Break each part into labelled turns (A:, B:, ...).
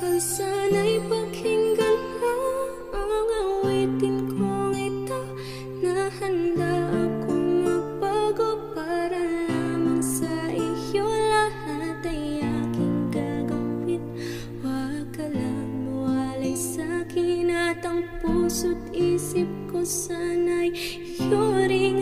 A: Mahal sana'y pakinggan mo. Ang kong ito. Na akong magbago sa iyo. Lahat ay aking gagawin. Huwag ka lang mawalay sa'kin At ang puso't isip ko sana'y iyo ring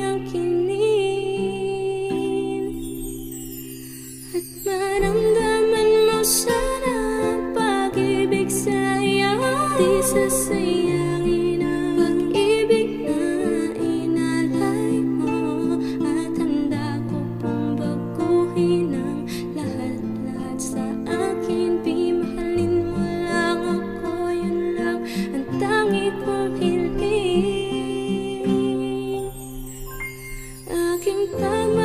A: di sasayangin ang ibig na inalay mo. At handa ko pong baguhin ang lahat sa akin. Pimahalin mo lang ako, yun lang ang tangi kong hiling Aking tangi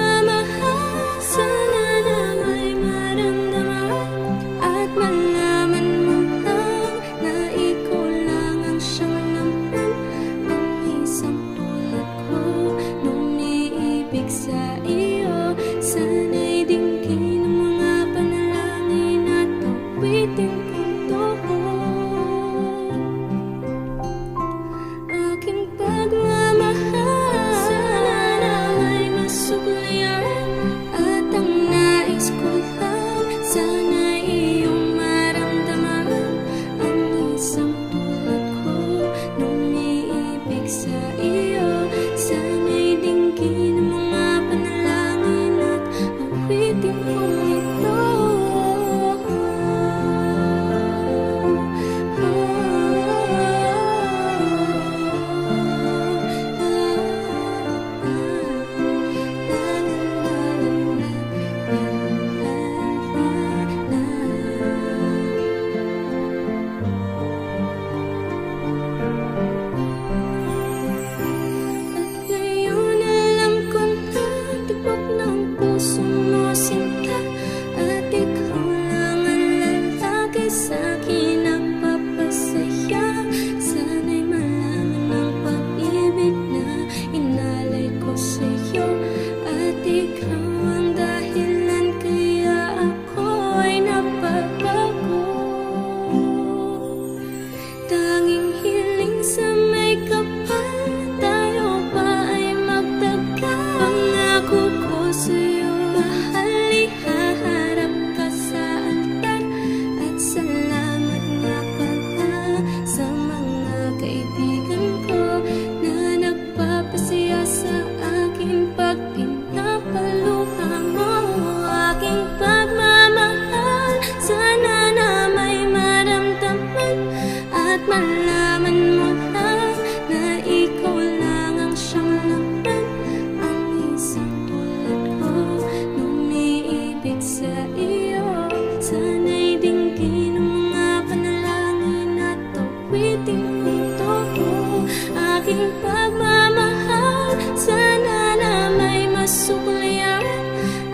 A: pagmamahal. Sana na may masuklian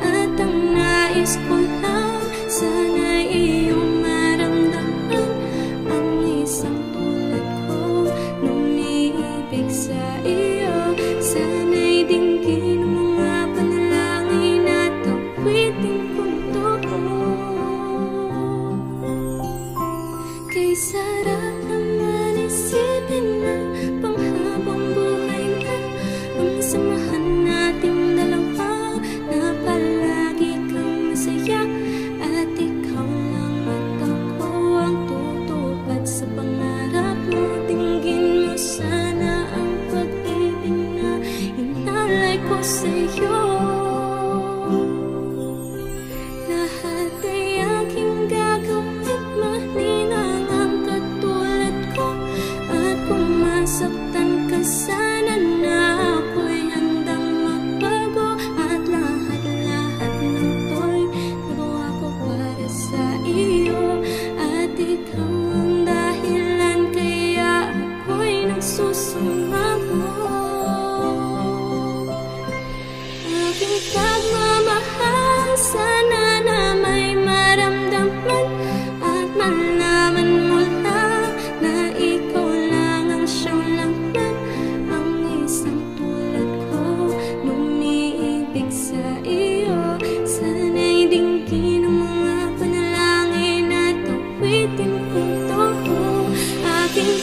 A: At ang nais ko lang. Sana iyong maramdaman Ang isang tulad ko. Nung iibig iyo Sana'y dinggin mo nga panalangin At awitin kong totoo. say you Ipagmamahal sana na may maramdaman. At malaman mo lang na ikaw lang ang siyang laman. Ang isang tulad ko nung iibig sa iyo. Sana'y dinggin ang mga at awitin kong to Aking